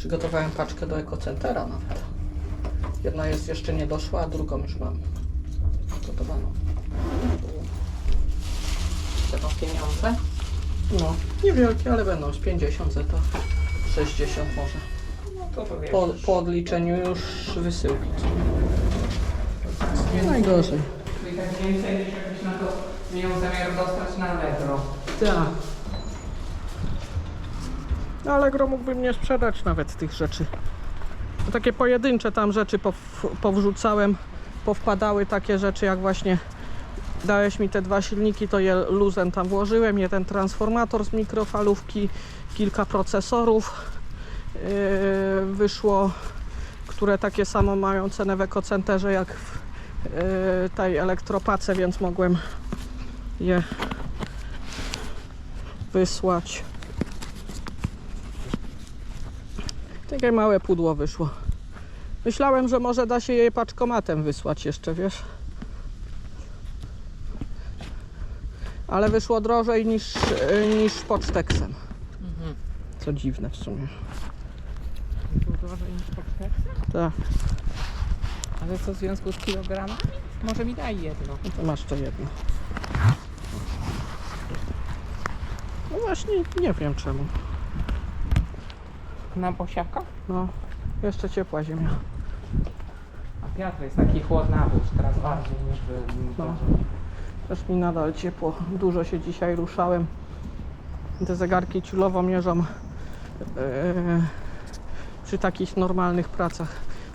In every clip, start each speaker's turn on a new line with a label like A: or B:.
A: Przygotowałem paczkę do ekocentera nawet. Jedna jest jeszcze nie doszła, a drugą już mam przygotowaną. Będą pieniądze? No, niewielkie, ale będą z 50 za to 60 może.
B: No to.
A: Po, po odliczeniu już wysyłki. Nie najgorzej.
B: Czyli tak więcej niż jakbyś na to miał zamiar dostać na Allegro.
A: Tak. Na Allegro mógłbym nie sprzedać nawet tych rzeczy. To takie pojedyncze tam rzeczy pow, powrzucałem, powpadały takie rzeczy jak właśnie dałeś mi te dwa silniki, to je luzem tam włożyłem, jeden transformator z mikrofalówki, kilka procesorów yy, wyszło, które takie samo mają cenę w ekocenterze jak w yy, tej elektropace, więc mogłem je wysłać. Takie małe pudło wyszło. Myślałem, że może da się je paczkomatem wysłać jeszcze, wiesz? Ale wyszło drożej niż, y, niż poczteksem.
B: Mhm.
A: Co dziwne w sumie.
B: Tu drożej niż poczteczka?
A: Tak,
B: Ale co w związku z kilogramami? Może mi daj jedno.
A: no to masz to jedno. No właśnie, nie wiem czemu.
B: Na posiaka?
A: No, jeszcze ciepła ziemia.
B: A Piotr jest taki chłodnawy już teraz bardziej niż był.
A: No. Też mi nadal ciepło. Dużo się dzisiaj ruszałem. Te zegarki ciulowo mierzą e, przy takich normalnych pracach,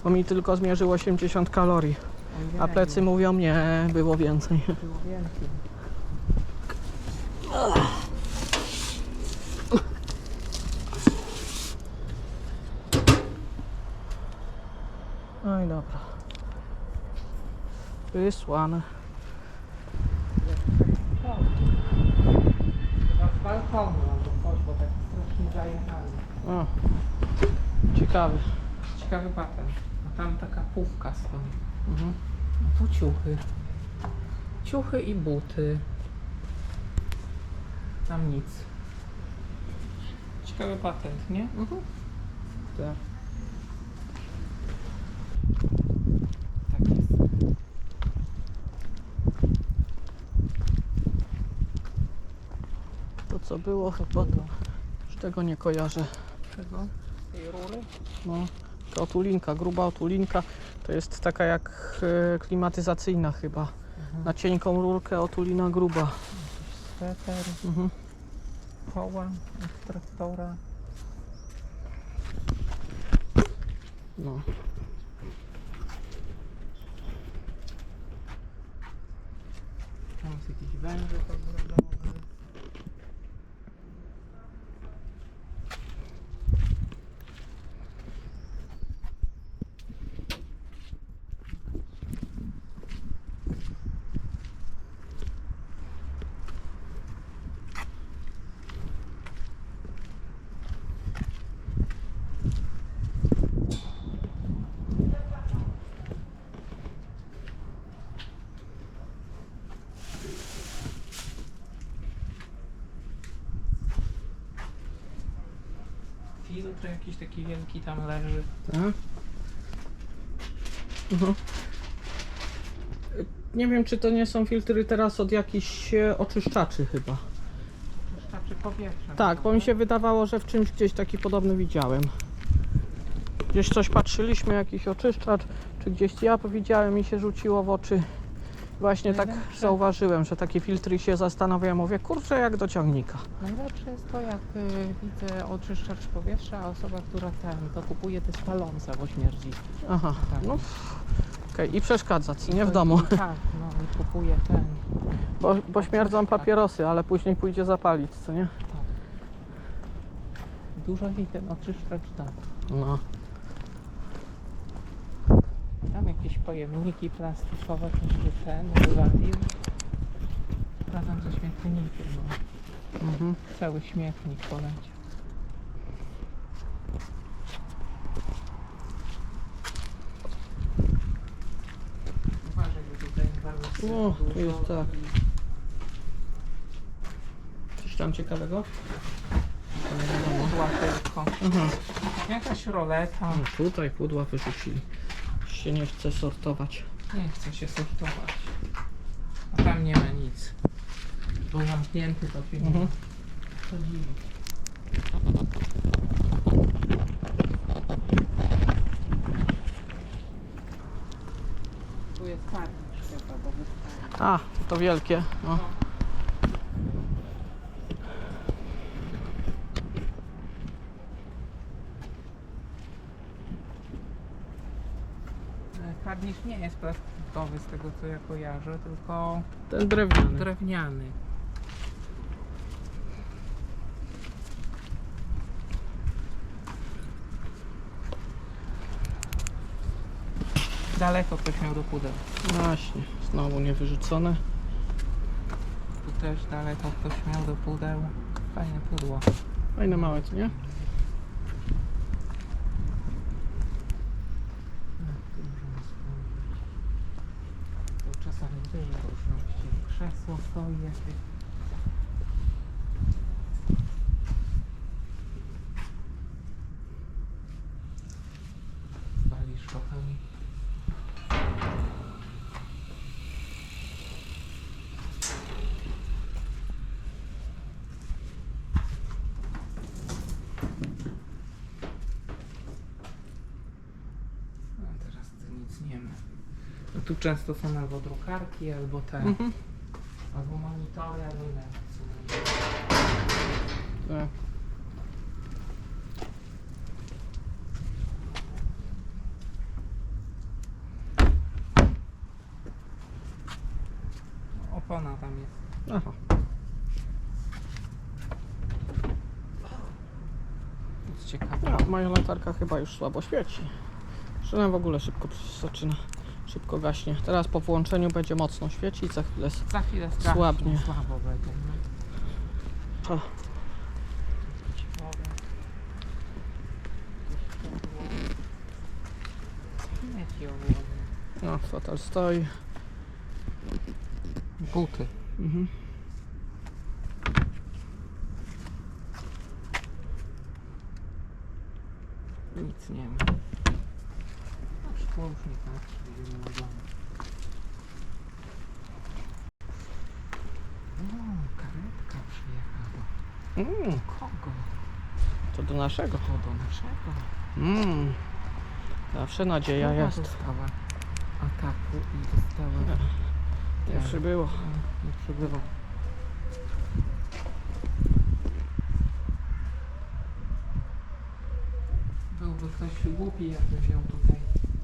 A: bo mi tylko zmierzyło 80 kalorii, a plecy mówią nie, było więcej.
B: Było więcej.
A: I dobra. Wysłane.
B: Z balkonu albo coś, bo tak strasznie zajechany.
A: O, ciekawy.
B: Ciekawy patent. A tam taka pówka stoi.
A: Mhm.
B: A tu ciuchy. Ciuchy i buty. Tam nic. Ciekawy patent, nie?
A: Mhm. Tak
B: jest.
A: To było chyba, to już tego nie kojarzę.
B: Czego? Tej rury?
A: No, taka otulinka, gruba otulinka. To jest taka jak e, klimatyzacyjna chyba. Na cienką rurkę otulina gruba.
B: Sweter,
A: Mhm.
B: koła, ekstraktora.
A: No.
B: Tam jest jakiś ogrodowy. Filtr jakiś taki wielki tam leży.
A: Tak? Mhm. E, Nie wiem, czy to nie są filtry teraz od jakichś e, oczyszczaczy chyba.
B: Wystarczy powietrze.
A: Tak, bo mi się wydawało, że w czymś gdzieś taki podobny widziałem. Gdzieś coś patrzyliśmy, jakiś oczyszczacz, czy gdzieś ja widziałem mi się rzuciło w oczy. Właśnie tak
B: Najlepsze.
A: zauważyłem, że takie filtry się zastanawiają. Mówię, kurczę, jak do ciągnika.
B: Najlepsze jest to, jak y, widzę oczyszczacz powietrza, a osoba, która ten, to kupuje te spalące, bo śmierdzi.
A: Aha,
B: Tak.
A: no okej, i przeszkadza ci, nie w
B: To
A: domu.
B: Tak, no i kupuje ten.
A: Bo, bo śmierdzą papierosy, ale później pójdzie zapalić, co nie?
B: Tak. Dużo jej ten oczyszczacz da.
A: No.
B: Tam jakieś pojemniki plastikowe też by ten wywalił. Razem ze śmietnikiem, no.
A: Mhm.
B: Cały śmietnik poleciał. Uważaj, bo tutaj bardzo
A: No, tu jest tak. Coś tam ciekawego? To nie wiadomo.
B: pudła tylko.
A: Aha.
B: Jakaś roleta.
A: No, tutaj pudła wyrzucili. Się nie chce sortować.
B: Nie chce się sortować. A tam nie ma nic. Bo zamknięty to nie
A: Mhm.
B: to dziwi. Tu jest karnicz chyba, bo wystaje.
A: A, to wielkie. No.
B: Karnicz nie jest plastikowy z tego co ja kojarzę, tylko
A: Ten drewniany.
B: drewniany. Daleko ktoś miał do pudeł.
A: Właśnie, znowu nie wyrzucone.
B: Tu też daleko ktoś miał do pudeł. Fajne pudło.
A: Fajne małe, co nie?
B: Tu możemy spojrzeć. Tu czasami dużo Z waliszkami. No teraz tu nic nie ma. No tu często są albo drukarki, albo te,
A: Mhm.
B: albo monitory, albo.
A: Tak.
B: Opona tam jest.
A: Aha.
B: Ciekawe.
A: No, moja latarka chyba już słabo świeci. Że w ogóle szybko zaczyna, szybko gaśnie. Teraz po włączeniu będzie mocno świecić, za chwilę.
B: Za chwilę strasznie
A: Słabnie.
B: słabo będzie. No.
A: No, fotel stoi.
B: Buty.
A: Mhm.
B: Nic nie ma. Nie patrzy, będziemy na domu. O, karetka przyjechała.
A: Mm,
B: Kogo?
A: to do naszego.
B: To do naszego.
A: Mm. Zawsze nadzieja jest.
B: dostała ataku i dostała...
A: Nie przybyło.
B: Nie przybywa. Byłby ktoś głupi, jakby wziął tutaj,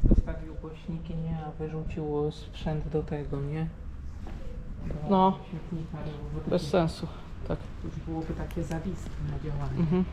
B: zostawił głośniki, nie, a wyrzucił sprzęt do tego, nie? Do
A: No. Bez sensu. Tak.
B: już byłoby takie zawistne działanie.
A: Mhm.